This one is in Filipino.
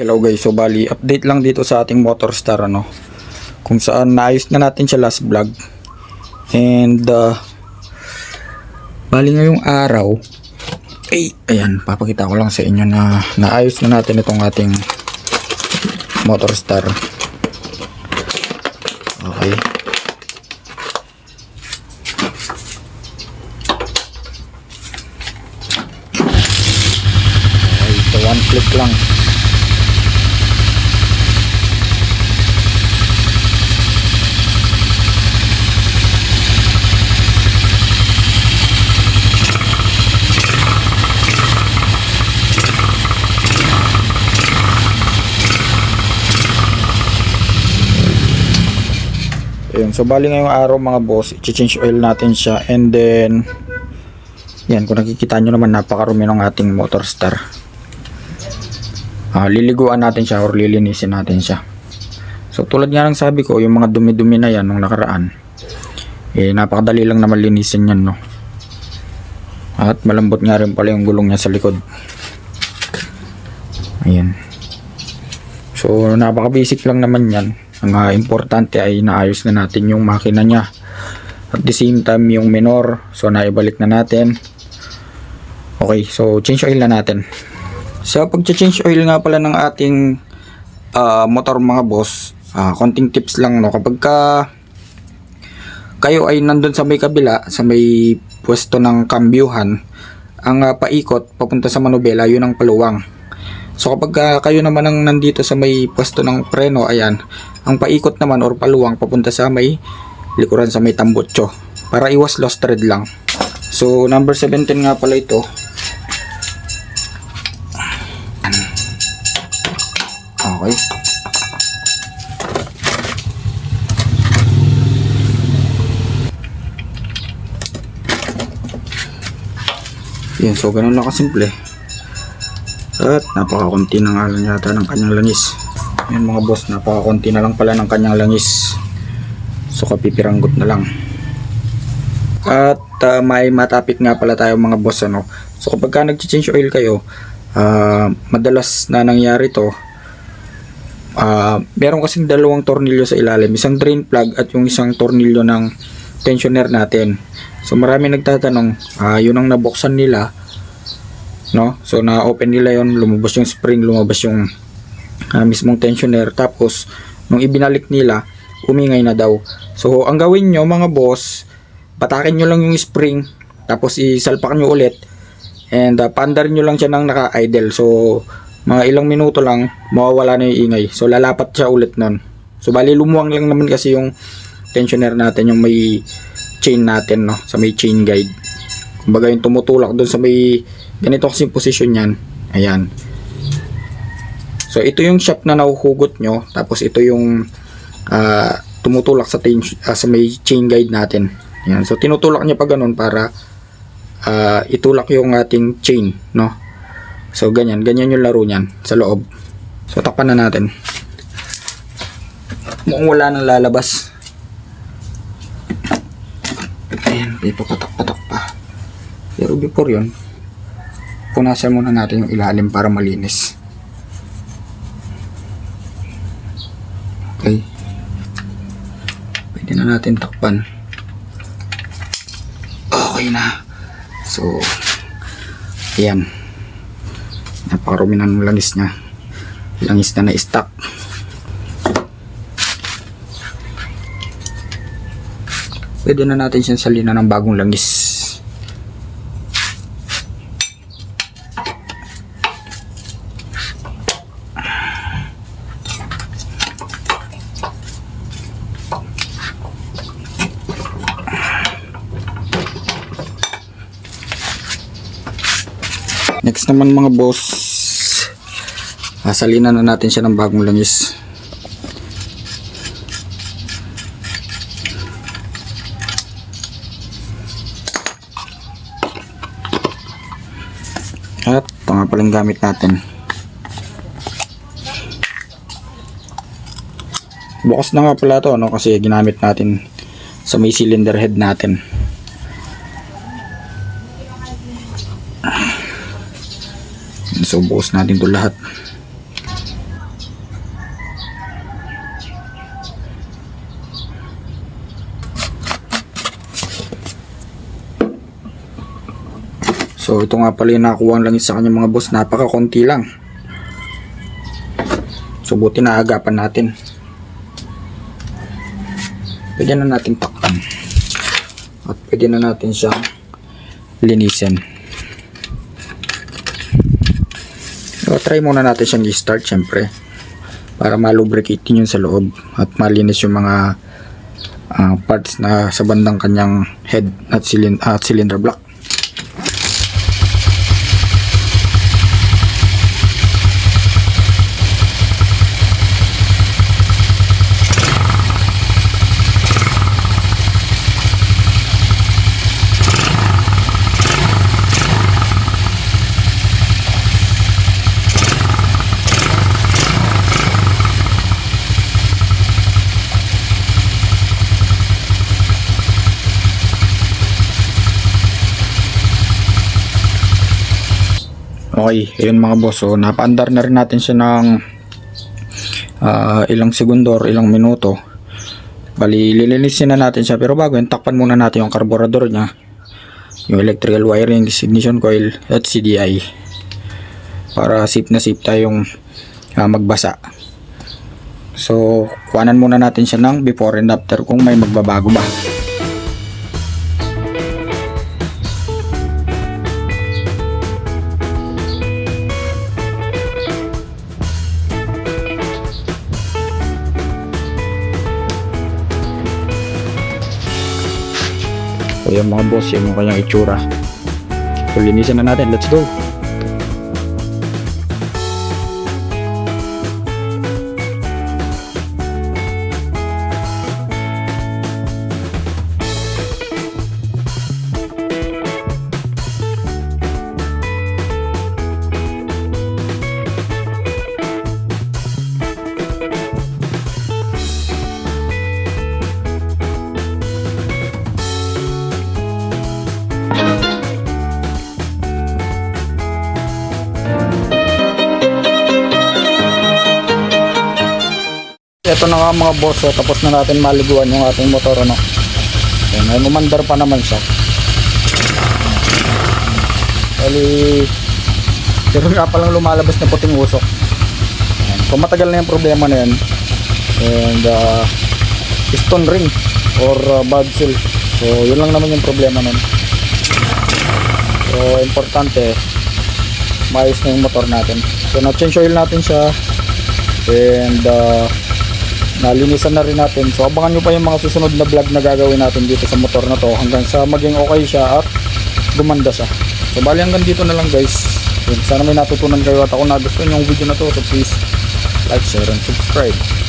Hello guys, so bali update lang dito sa ating motor star ano kung saan naayos na natin siya last vlog. And uh, bali ngayong araw ay ayan papakita ko lang sa inyo na naayos na natin itong ating motor star. Okay okay so one click lang Ayun, so bali ngayong araw mga boss, i-change oil natin siya and then yan, kung nakikita nyo naman napakarumi ng ating motor star. Ah, liliguan natin siya or lilinisin natin siya. So tulad nga ng sabi ko, yung mga dumi-dumi na yan nung nakaraan, eh napakadali lang naman linisin yan no. At malambot nga rin pala yung gulong niya sa likod. Ayan. So napaka-basic lang naman yan. Ang ah, importante ay naayos na natin yung makina niya. At the same time yung minor, so naibalik na natin. Okay, so change oil na natin. Sa pag-change oil nga pala ng ating ah, motor mga boss, ah, konting tips lang no. Kapag ka kayo ay nandun sa may kabila, sa may pwesto ng kambyuhan, ang ah, paikot papunta sa manubela, yun ang paluwang. So kapag ah, kayo naman ang nandito sa may pwesto ng preno, ayan, ang paikot naman or paluwang papunta sa may likuran sa may tambutso para iwas lost thread lang. So number 17 nga pala ito. Okay. Yan, so ganun lang kasimple. At napakakunti na nga lang yata ng kanyang langis. Yan mga boss, napakakunti na lang pala ng kanyang langis. So kapipiranggot na lang. At uh, may matapik nga pala tayo mga boss ano. So kapag ka nag-change oil kayo, ah, madalas na nangyari to, ah meron kasing dalawang tornilyo sa ilalim, isang drain plug at yung isang tornilyo ng tensioner natin. So marami nagtatanong, ah yun ang nabuksan nila, no? So na-open nila yon, lumabas yung spring, lumabas yung ah, mismong tensioner, tapos nung ibinalik nila, umingay na daw. So ang gawin nyo mga boss, patakin nyo lang yung spring, tapos isalpak nyo ulit, and uh, paandar nyo lang siya ng naka-idle. So mga ilang minuto lang, mawawala na yung ingay. So lalapat siya ulit nun. So bali lumuwang lang naman kasi yung tensioner natin, yung may chain natin, no? Sa may chain guide. Kumbaga yung tumutulak doon sa may ganito kasi yung position yan. Ayan. So ito yung shaft na nahuhugot nyo. Tapos ito yung ah, tumutulak sa, tin- ah, sa may chain guide natin. Ayan. So tinutulak niya pa ganun para ah, itulak yung ating chain, no? So ganyan, ganyan yung laro niyan sa loob. So takpan na natin. Mukhang wala nang lalabas. Ayan, may papatak-patak pa. Pero before yun, punasan muna natin yung ilalim para malinis. Okay. Pwede na natin takpan. Okay na. So, ayan. Napakarumi na ng langis niya. Langis na na-stack. Pwede na natin siyang salinan ng bagong langis. Next naman mga boss, sasalinan na natin siya ng bagong langis. At ito nga palang gamit natin. Bukas na nga pala to no kasi ginamit natin sa may cylinder head natin so buos natin ito lahat So ito nga pala yung nakuha lang sa kanya mga boss. Napaka konti lang. So buti na agapan natin. Pwede na natin takpan. At pwede na natin siyang linisin. So try muna natin siyang i-start syempre. Para malubricate yun sa loob. At malinis yung mga ah, parts na sa bandang kanyang head at, cylin- at cylinder block. Okay, ayun mga boss. So, napaandar na rin natin siya ng ah, ilang segundo or ilang minuto. Bali, lilinisin na natin siya. Pero bago yun, takpan muna natin yung carburetor niya. Yung electrical wiring, ignition coil, at CDI. Para safe na safe tayong ah, magbasa. So, kuhanan muna natin siya ng before and after kung may magbabago ba. Yung mga boss, yung kanyang itsura. So linisan na natin, let's go! Ito na nga mga boss, so, tapos na natin maliguan yung ating motor ano. Ayan, may umandar pa naman siya. Bali, pero nga palang lumalabas na puting usok. Ayan, so matagal na yung problema na yan. And uh, piston ring or uh, valve seal. So yun lang naman yung problema nun. So importante, maayos na yung motor natin. So na-change oil natin siya. And uh, nalinisan na rin natin. So abangan nyo pa yung mga susunod na vlog na gagawin natin dito sa motor na to hanggang sa maging okay siya at gumanda siya. So bali hanggang dito na lang guys. Sana may natutunan kayo at ako nagustuhan yung video na to. So please like, share, and subscribe.